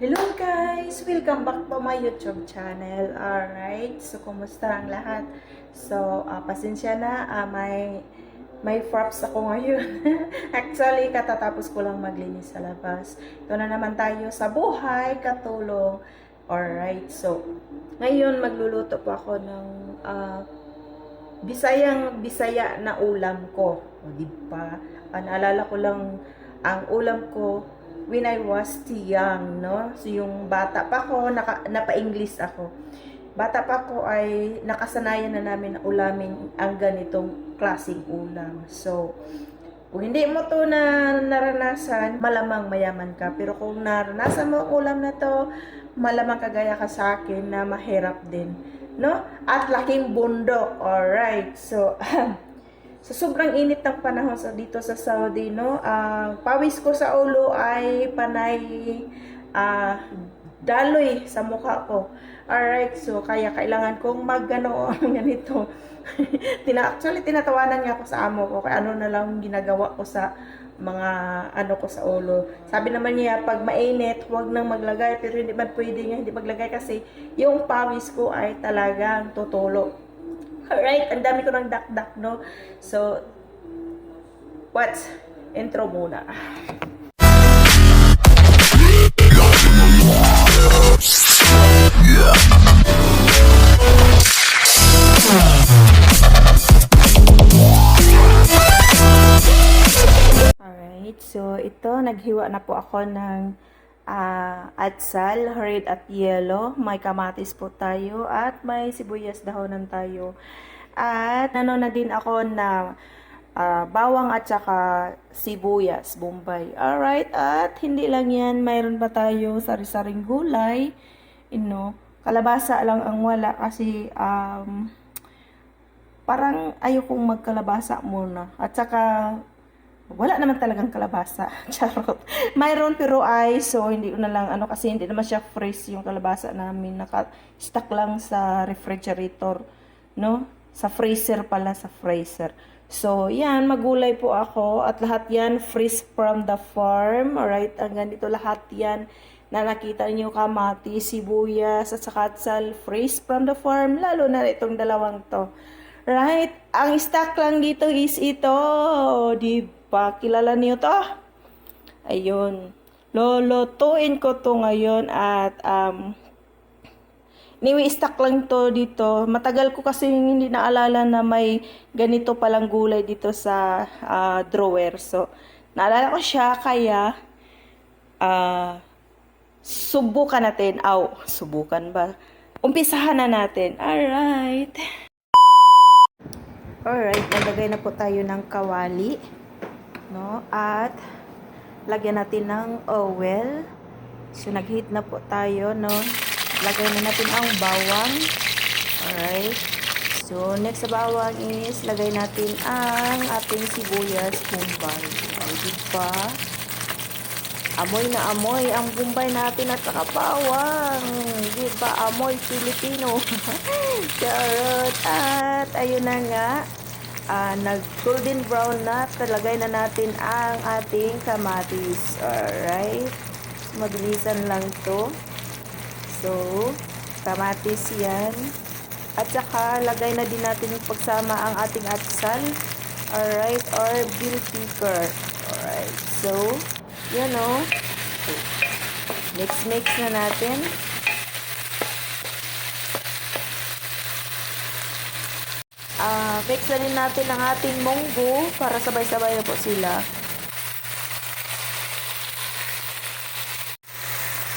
Hello guys! Welcome back to my YouTube channel. Alright, so kumusta ang lahat? So, ah, pasensya na, ah, may may props ako ngayon. Actually, katatapos ko lang maglinis sa labas. Ito na naman tayo sa buhay, katulong. Alright, so, ngayon magluluto po ako ng ah, Bisayang Bisaya na ulam ko. O, di ba? Naalala ko lang ang ulam ko when I was young, no? So, yung bata pa ko, naka, napa-English ako. Bata pa ko ay nakasanayan na namin na ulamin ang ganitong klaseng ulam. So, kung hindi mo to na naranasan, malamang mayaman ka. Pero kung naranasan mo ang ulam na to, malamang kagaya ka sa akin na mahirap din. No? At laking bundok. Alright. So, sa sobrang init ng panahon sa dito sa Saudi, no, ang pawis ko sa ulo ay panay ah, daloy sa mukha ko. Alright, so kaya kailangan kong magano ganito. Tina actually tinatawanan nga ako sa amo ko kaya ano na lang ginagawa ko sa mga ano ko sa ulo. Sabi naman niya, pag mainit, huwag nang maglagay. Pero hindi man pwede nga hindi maglagay kasi yung pawis ko ay talagang tutulo. Alright, ang dami ko ng dak-dak, no? So, what? Intro muna. Alright, so ito, naghiwa na po ako ng ah, atsal, red at yellow. May kamatis po tayo at may sibuyas dahonan tayo. At ano na din ako na ah, bawang at saka sibuyas, bombay. Alright, at hindi lang yan, mayroon pa tayo sari-saring gulay. You know, kalabasa lang ang wala kasi um, parang ayokong magkalabasa muna. At saka wala naman talagang kalabasa. Charot. Mayroon pero ay so hindi ko na lang ano kasi hindi naman siya fresh yung kalabasa namin. Naka-stack lang sa refrigerator, no? Sa freezer pala, sa freezer. So, yan, magulay po ako at lahat yan fresh from the farm. Alright, ang ganito lahat yan na nakita niyo kamati, sibuyas at saka fresh from the farm. Lalo na itong dalawang to. Right? Ang stock lang dito is ito. Di ba? Kilala niyo to? Ayun. Lolotuin ko to ngayon at um, Anyway, stock lang to dito. Matagal ko kasi hindi naalala na may ganito palang gulay dito sa ah, drawer. So, naalala ko siya kaya ah subukan natin. Aw, subukan ba? Umpisahan na natin. Alright. Alright, nalagay na po tayo ng kawali. No? At lagyan natin ng oil. So, nag-heat na po tayo, no? Lagay na natin ang bawang. Alright. So, next sa bawang is, lagay natin ang ating sibuyas bombay. O, diba? Amoy na amoy ang bombay natin at saka bawang. Diba? Amoy Filipino. Charot. At, ayun na nga. Ah, nag golden brown na. Talagay na natin ang ating kamatis. Alright. Mabilisan lang to. So, kamatis yan. At saka, lagay na din natin yung pagsama ang ating atsal. Alright, or bill picker. Alright, so, yan o. Mix-mix na natin. Ah, mix na din natin ang ating munggo para sabay-sabay na po sila.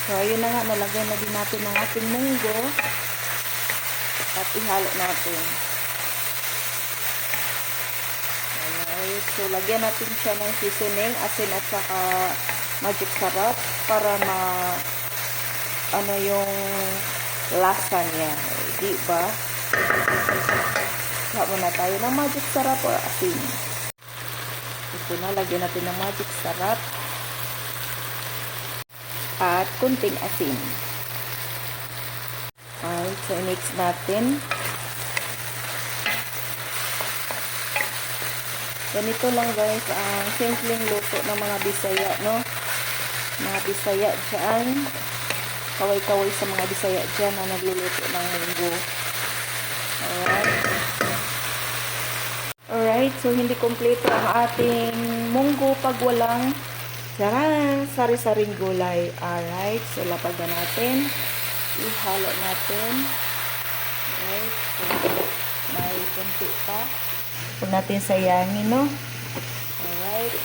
So, ayun na nga, nalagay na din natin ang ating munggo. At ihalo natin. Alright, so lagyan natin siya ng seasoning, asin at saka magic sarap para ma ano yung lasa niya. Di ba? Kaya muna tayo ng magic sarap or asin. Ito na, lagyan natin ng magic sarap at kunting asin. Alright, so mix natin. Ganito lang guys ang simpleng luto ng mga Bisaya, no? Mga Bisaya dyan. kaway-kaway sa mga bisaya dyan na nagluluto ng munggo. Alright. Alright, so hindi kompleto ang ating munggo pag walang Tara, sari-saring gulay. Alright, so lapag na natin. Ihalo natin. Alright, so may kunti pa. Huwag natin sayangin, no? Alright.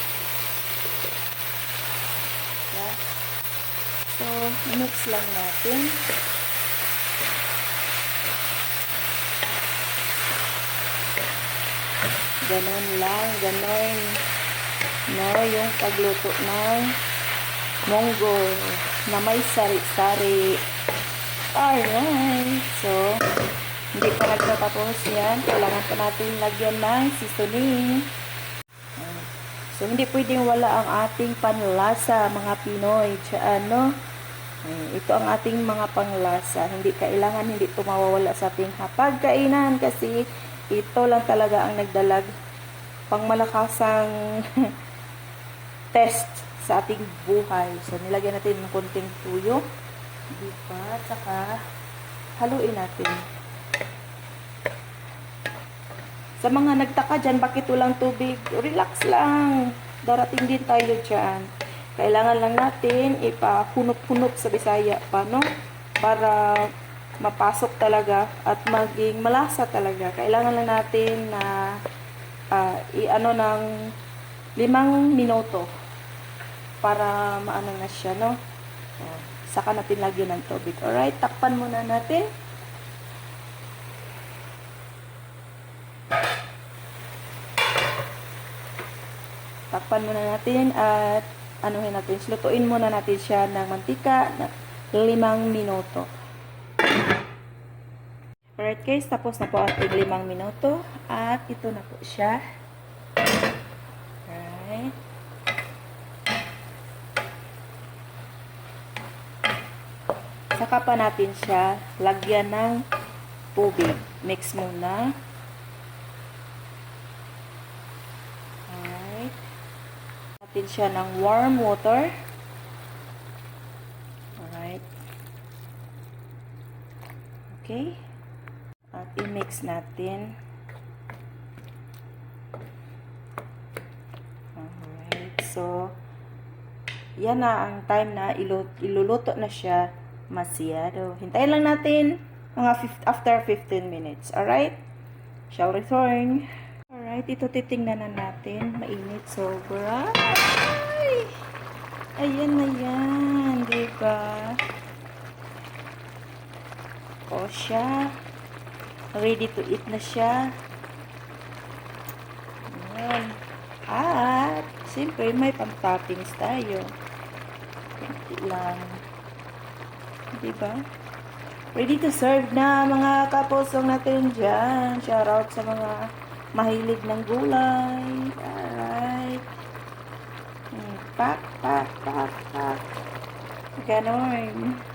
Yeah. So, mix lang natin. Ganon lang, ganon. No, yung pagluto ng monggo na may sari-sari. Alright. So, hindi pa nagtatapos yan. Kailangan pa natin lagyan ng seasoning. So, hindi pwedeng wala ang ating panlasa, mga Pinoy. Tsaan, no? Eh, Ito ang ating mga panglasa. Hindi kailangan, hindi ito mawawala sa ating hapagkainan kasi ito lang talaga ang nagdalag pangmalakasang test sa ating buhay. So, nilagyan natin ng konting tuyo. Diba? At saka, haluin natin. Sa mga nagtaka dyan, bakit walang tubig? Relax lang. Darating din tayo dyan. Kailangan lang natin ipapunok-punok sa Bisaya pa, no? Para mapasok talaga at maging malasa talaga. Kailangan lang natin na ah, i-ano ng limang minuto para maano na siya, no? O, saka natin lagyan ng tubig. Alright, takpan muna natin. Takpan muna natin at anuhin natin, lutuin muna natin siya ng mantika na limang minuto. Alright guys, tapos na po ating limang minuto at ito na po siya. Alright. Saka pa natin siya lagyan ng tubig. Mix muna. Siya ng warm water. Alright. Okay. At i-mix natin. Alright. So, yan na ang time na ilu- iluluto na siya masyado. Hintayin lang natin mga after 15 minutes. Alright? Shall return. Alright, ito titingnan na natin. Mainit sobra. Ay! Ayan na yan. Diba? O siya. Ready to eat na siya. Ayan. At, siyempre, may pang-toppings tayo. Kunti lang. Diba? Ready to serve na mga kapusong natin dyan. Shoutout sa mga mahilig ng gulay. Alright. Hmm, Pak, pak, pak, pak. Ganon.